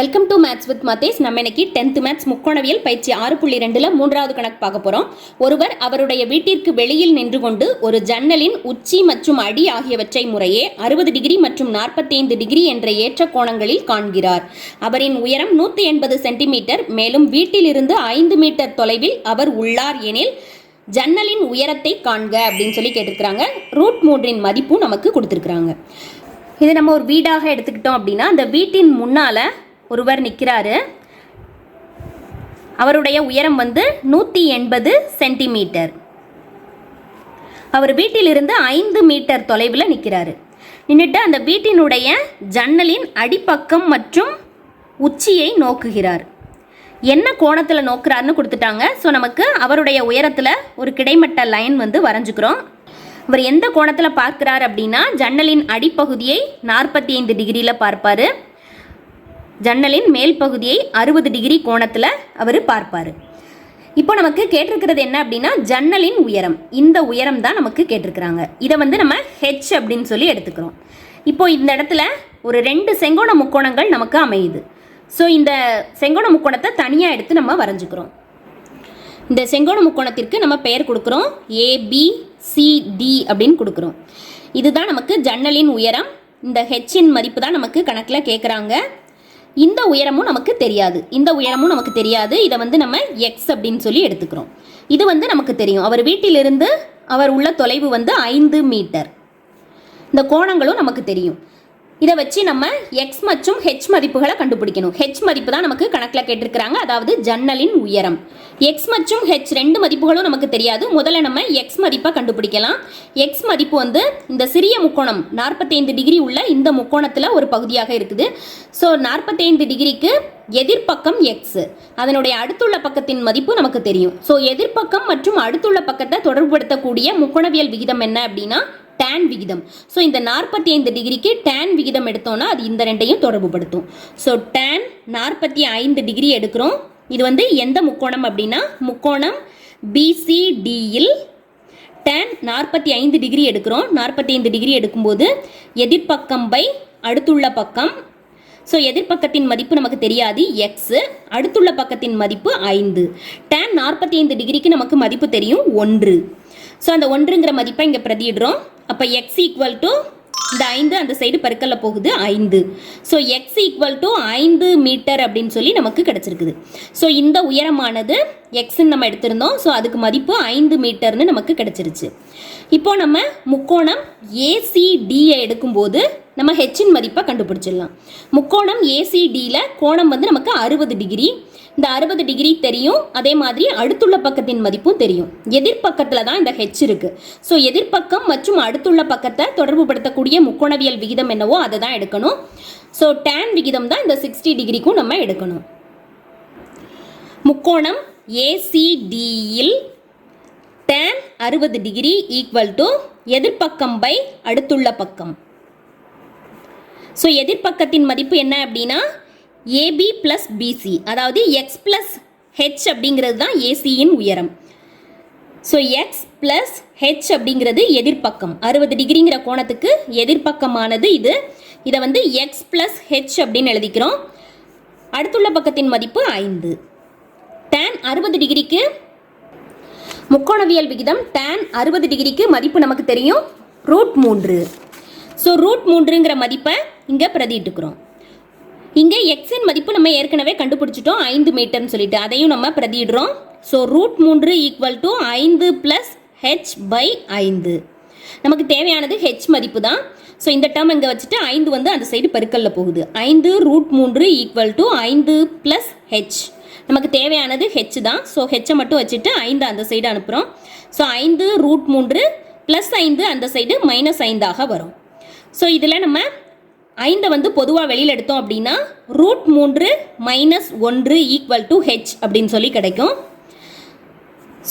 Welcome to maths with Mathes நம்ம இன்னைக்கு tenth maths முக்கோணவியல் பயிற்சி ஆறு புள்ளி ரெண்டுல மூன்றாவது கணக்கு பார்க்க போறோம். ஒருவர் அவருடைய வீட்டிற்கு வெளியில் நின்று கொண்டு ஒரு ஜன்னலின் உச்சி மற்றும் அடி ஆகியவற்றை முறையே அறுபது டிகிரி மற்றும் நாற்பத்தைந்து டிகிரி என்ற ஏற்ற கோணங்களில் காண்கிறார். அவரின் உயரம் நூற்றி எண்பது சென்டிமீட்டர் மேலும் வீட்டிலிருந்து ஐந்து மீட்டர் தொலைவில் அவர் உள்ளார் எனில் ஜன்னலின் உயரத்தை காண்க அப்படின்னு சொல்லி கேட்டிருக்கிறாங்க. ரூட் மூன்றின் மதிப்பும் நமக்கு கொடுத்துருக்குறாங்க. இதை நம்ம ஒரு வீடாக எடுத்துக்கிட்டோம் அப்படின்னா அந்த வீட்டின் முன்னால் ஒருவர் நிற்கிறாரு. அவருடைய உயரம் வந்து நூற்றி எண்பது சென்டிமீட்டர். அவர் வீட்டிலிருந்து ஐந்து மீட்டர் தொலைவில் நிற்கிறாரு. நின்றுட்டு அந்த வீட்டினுடைய ஜன்னலின் அடிப்பக்கம் மற்றும் உச்சியை நோக்குகிறார். என்ன கோணத்தில் நோக்குறாருன்னு கொடுத்துட்டாங்க. ஸோ நமக்கு அவருடைய உயரத்தில் ஒரு கிடைமட்ட லைன் வந்து வரைஞ்சிக்கிறோம். அவர் எந்த கோணத்தில் பார்க்குறார் அப்படின்னா ஜன்னலின் அடிப்பகுதியை நாற்பத்தி ஐந்து டிகிரியில் பார்ப்பார். ஜன்னலின் மேல் பகுதியை அறுபது டிகிரி கோணத்தில் அவர் பார்ப்பார். இப்போ நமக்கு கேட்டிருக்கிறது என்ன அப்படின்னா ஜன்னலின் உயரம். இந்த உயரம் தான் நமக்கு கேட்டிருக்கிறாங்க. இதை வந்து நம்ம ஹெச் அப்படின்னு சொல்லி எடுத்துக்கிறோம். இப்போ இந்த இடத்துல ஒரு ரெண்டு செங்கோண முக்கோணங்கள் நமக்கு அமையுது. ஸோ இந்த செங்கோண முக்கோணத்தை தனியாக எடுத்து நம்ம வரைஞ்சிக்கிறோம். இந்த செங்கோண முக்கோணத்திற்கு நம்ம பெயர் கொடுக்குறோம். ஏபிசிடி அப்படின்னு கொடுக்குறோம். இதுதான் நமக்கு ஜன்னலின் உயரம். இந்த ஹெச்சின் மதிப்பு தான் நமக்கு கணக்கில் கேட்குறாங்க இந்த உயரமும் நமக்கு தெரியாது. இந்த உயரமும் நமக்கு தெரியாது. இதை வந்து நம்ம எக்ஸ் அப்படின்னு சொல்லி எடுத்துக்கிறோம். இது வந்து நமக்கு தெரியும். அவர் வீட்டிலிருந்து அவர் உள்ள தொலைவு வந்து ஐந்து மீட்டர். இந்த கோணங்களும் நமக்கு தெரியும். இதை வச்சு நம்ம எக்ஸ் மற்றும் ஹெச் மதிப்புகளை கண்டுபிடிக்கணும். ஹெச் மதிப்பு தான் நமக்கு கணக்கில் கேட்டிருக்கிறாங்க. அதாவது ஜன்னலின் உயரம். எக்ஸ் மற்றும் ஹெச் ரெண்டு மதிப்புகளும் நமக்கு தெரியாது. முதல்ல நம்ம எக்ஸ் மதிப்பை கண்டுபிடிக்கலாம். எக்ஸ் மதிப்பு வந்து இந்த சிறிய முக்கோணம் நாற்பத்தைந்து டிகிரி உள்ள இந்த முக்கோணத்தில் ஒரு பகுதியாக இருக்குது. ஸோ நாற்பத்தைந்து டிகிரிக்கு எதிர்ப்பக்கம் எக்ஸ் அதனுடைய அடுத்துள்ள பக்கத்தின் மதிப்பு நமக்கு தெரியும். ஸோ எதிர்ப்பக்கம் மற்றும் அடுத்துள்ள பக்கத்தை தொடர்புபடுத்தக்கூடிய முக்கோணவியல் விகிதம் என்ன அப்படின்னா டேன் விகிதம். ஸோ இந்த நாற்பத்தி ஐந்து டிகிரிக்கு டேன் விகிதம் எடுத்தோம்னா அது இந்த ரெண்டையும் தொடர்புபடுத்தும். ஸோ டேன் நாற்பத்தி ஐந்து டிகிரி எடுக்கிறோம். இது வந்து எந்த முக்கோணம் அப்படின்னா முக்கோணம் பிசிடியில் டேன் நாற்பத்தி ஐந்து டிகிரி எடுக்கிறோம். நாற்பத்தி ஐந்து டிகிரி எடுக்கும்போது எதிர்ப்பக்கம் பை அடுத்துள்ள பக்கம். ஸோ எதிர்ப்பக்கத்தின் மதிப்பு நமக்கு தெரியாது. எக்ஸு அடுத்துள்ள பக்கத்தின் மதிப்பு ஐந்து. டேன் நாற்பத்தி ஐந்து டிகிரிக்கு நமக்கு மதிப்பு தெரியும் ஒன்று. ஸோ அந்த ஒன்றுங்கிற மதிப்பை இங்கே பிரதியிடுறோம். அப்போ எக்ஸ் ஈக்குவல் டு இந்த ஐந்து அந்த சைடு பெருக்கல்ல போகுது ஐந்து. ஸோ எக்ஸ் ஈக்குவல் டு ஐந்து மீட்டர் அப்படின்னு சொல்லி நமக்கு கிடச்சிருக்குது. ஸோ இந்த உயரமானது எக்ஸ்ன்னு நம்ம எடுத்திருந்தோம். ஸோ அதுக்கு மதிப்பு ஐந்து மீட்டர்னு நமக்கு கிடச்சிருச்சு. இப்போ நம்ம முக்கோணம் ஏசிடியை எடுக்கும்போது நம்ம ஹெச்சின் மதிப்பை கண்டுபிடிச்சிடலாம். முக்கோணம் ஏசிடியில் கோணம் வந்து நமக்கு அறுபது டிகிரி இந்த அறுபது டிகிரி தெரியும் அதே மாதிரி அடுத்துள்ள பக்கத்தின் மதிப்பும் தெரியும். எதிர்ப்பக்கத்தில் தான் இந்த ஹெச் இருக்கு. ஸோ எதிர்ப்பக்கம் மற்றும் அடுத்துள்ள பக்கத்தை தொடர்புபடுத்தக்கூடிய முக்கோணவியல் விகிதம் என்னவோ அதை தான் எடுக்கணும். ஸோ டேன் விகிதம் தான் இந்த சிக்ஸ்டி டிகிரிக்கும் நம்ம எடுக்கணும். முக்கோணம் ஏசிடியில் டேன் அறுபது டிகிரி ஈக்குவல் டு எதிர்ப்பக்கம் பை அடுத்துள்ள பக்கம். ஸோ எதிர்ப்பக்கத்தின் மதிப்பு என்ன அப்படின்னா ஏபி ப்ளஸ் பிசி அதாவது எக்ஸ் ப்ளஸ் ஹெச் அப்படிங்கிறது தான் ஏசியின் உயரம். ஸோ எக்ஸ் ப்ளஸ் ஹெச் அப்படிங்கிறது எதிர்ப்பக்கம். அறுபது டிகிரிங்கிற கோணத்துக்கு எதிர்ப்பக்கமானது இது. இதை வந்து எக்ஸ் ப்ளஸ் ஹெச் அப்படின்னு எழுதிக்கிறோம். அடுத்துள்ள பக்கத்தின் மதிப்பு ஐந்து. டேன் அறுபது டிகிரிக்கு முக்கோணவியல் விகிதம் டேன் அறுபது டிகிரிக்கு மதிப்பு நமக்கு தெரியும். ரூட் மூன்று. ஸோ ரூட் மூன்றுங்கிற மதிப்பை இங்கே பிரதிட்டுக்கிறோம் இங்கே எக்ஸின் மதிப்பு நம்ம ஏற்கனவே கண்டுபிடிச்சிட்டோம் ஐந்து மீட்டர்னு சொல்லிட்டு. அதையும் நம்ம பிரதிடுறோம் ஸோ ரூட் மூன்று ஈக்குவல் டு ஐந்து ப்ளஸ் ஹெச் பை ஐந்து. நமக்கு தேவையானது ஹெச் மதிப்பு தான். ஸோ இந்த டேர்ம் இங்கே வச்சுட்டு ஐந்து வந்து அந்த சைடு பெருக்கல்ல போகுது. ஐந்து ரூட் மூன்று ஈக்குவல் டு ஐந்து ப்ளஸ் ஹெச் நமக்கு தேவையானது ஹெச் தான். ஸோ ஹெச்சை மட்டும் வச்சுட்டு ஐந்து அந்த சைடு அனுப்புகிறோம் ஸோ ஐந்து ரூட் மூன்று ப்ளஸ் ஐந்து அந்த சைடு மைனஸ் ஐந்தாக வரும். ஸோ இதில் நம்ம ஐந்தை வந்து பொதுவாக வெளியில் எடுத்தோம் அப்படின்னா ரூட் மூன்று மைனஸ் ஒன்று ஈக்குவல் டு ஹெச் அப்படின்னு சொல்லி கிடைக்கும்.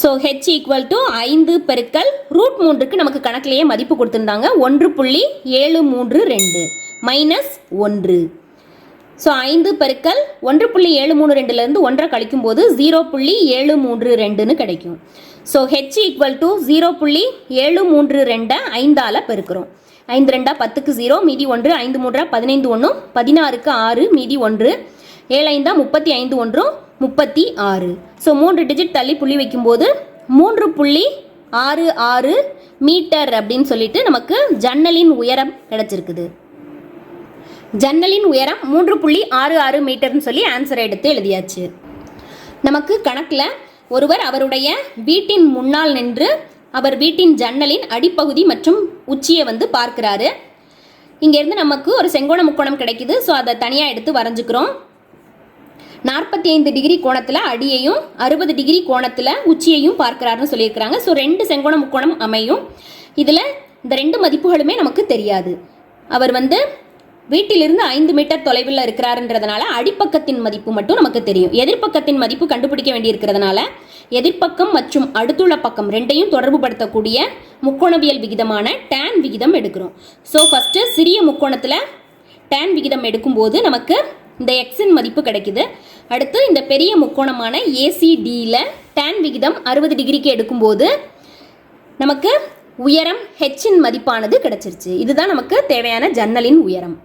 ஸோ ஹெச் ஈக்குவல் டு ஐந்து பெருக்கல் ரூட் மூன்றுக்கு நமக்கு கணக்கிலேயே மதிப்பு கொடுத்துருந்தாங்க. ஒன்று புள்ளி ஏழு மூன்று ரெண்டு மைனஸ் ஒன்று. ஸோ ஐந்து பெருக்கல் ஒன்று புள்ளி ஏழு மூணு ரெண்டுலேருந்து ஒன்றை கழிக்கும் போது ஜீரோ புள்ளி ஏழு மூன்று ரெண்டுன்னு கிடைக்கும். So h equal to zero புள்ளி ஏழு மூன்று ரெண்டை ஐந்தால் பெருக்கிறோம். ஐந்து ரெண்டா பத்துக்கு ஜீரோ மீதி ஒன்று ஐந்து மூன்றா பதினைந்து ஒன்றும் பதினாறுக்கு ஆறு மீதி ஒன்று ஏழு ஐந்தா முப்பத்தி ஐந்து ஒன்றும் முப்பத்தி ஆறு. ஸோ மூன்று டிஜிட் தள்ளி புள்ளி வைக்கும்போது மூன்று புள்ளி ஆறு ஆறு மீட்டர் அப்படின்னு சொல்லிட்டு நமக்கு ஜன்னலின் உயரம் கிடச்சிருக்குது. ஜன்னலின் உயரம் மூன்று புள்ளி ஆறு ஆறு மீட்டர்னு சொல்லி ஆன்சரை எடுத்து எழுதியாச்சு. நமக்கு கணக்கில் ஒருவர் அவருடைய வீட்டின் முன்னால் நின்று அவர் வீட்டின் ஜன்னலின் அடிப்பகுதி மற்றும் உச்சியை வந்து பார்க்கிறாரு. இங்கேருந்து நமக்கு ஒரு செங்கோண முக்கோணம் கிடைக்குது. ஸோ அதை தனியாக எடுத்து வரைஞ்சிக்கிறோம். நாற்பத்தி ஐந்து டிகிரி கோணத்தில் அடியையும் அறுபது டிகிரி கோணத்தில் உச்சியையும் பார்க்கிறாருன்னு சொல்லியிருக்கிறாங்க. ஸோ ரெண்டு செங்கோண முக்கோணம் அமையும். இதில் இந்த ரெண்டு மதிப்புகளுமே நமக்கு தெரியாது. அவர் வந்து வீட்டிலிருந்து ஐந்து மீட்டர் தொலைவில் இருக்கிறாருன்றதுனால அடிப்பக்கத்தின் மதிப்பு மட்டும் நமக்கு தெரியும். எதிர்ப்பக்கத்தின் மதிப்பு கண்டுபிடிக்க வேண்டியிருக்கிறதுனால எதிர்ப்பக்கம் மற்றும் அடுத்துள்ள பக்கம் ரெண்டையும் தொடர்புபடுத்தக்கூடிய முக்கோணவியல் விகிதமான டேன் விகிதம் எடுக்கிறோம். ஸோ ஃபஸ்ட்டு சிறிய முக்கோணத்தில் டேன் விகிதம் எடுக்கும்போது நமக்கு இந்த எக்ஸின் மதிப்பு கிடைக்குது. அடுத்து இந்த பெரிய முக்கோணமான ஏசிடியில் டேன் விகிதம் அறுபது டிகிரிக்கு எடுக்கும்போது நமக்கு உயரம் ஹெச்சின் மதிப்பானது கிடைச்சிருச்சு. இதுதான் நமக்கு தேவையான ஜன்னலின் உயரம்.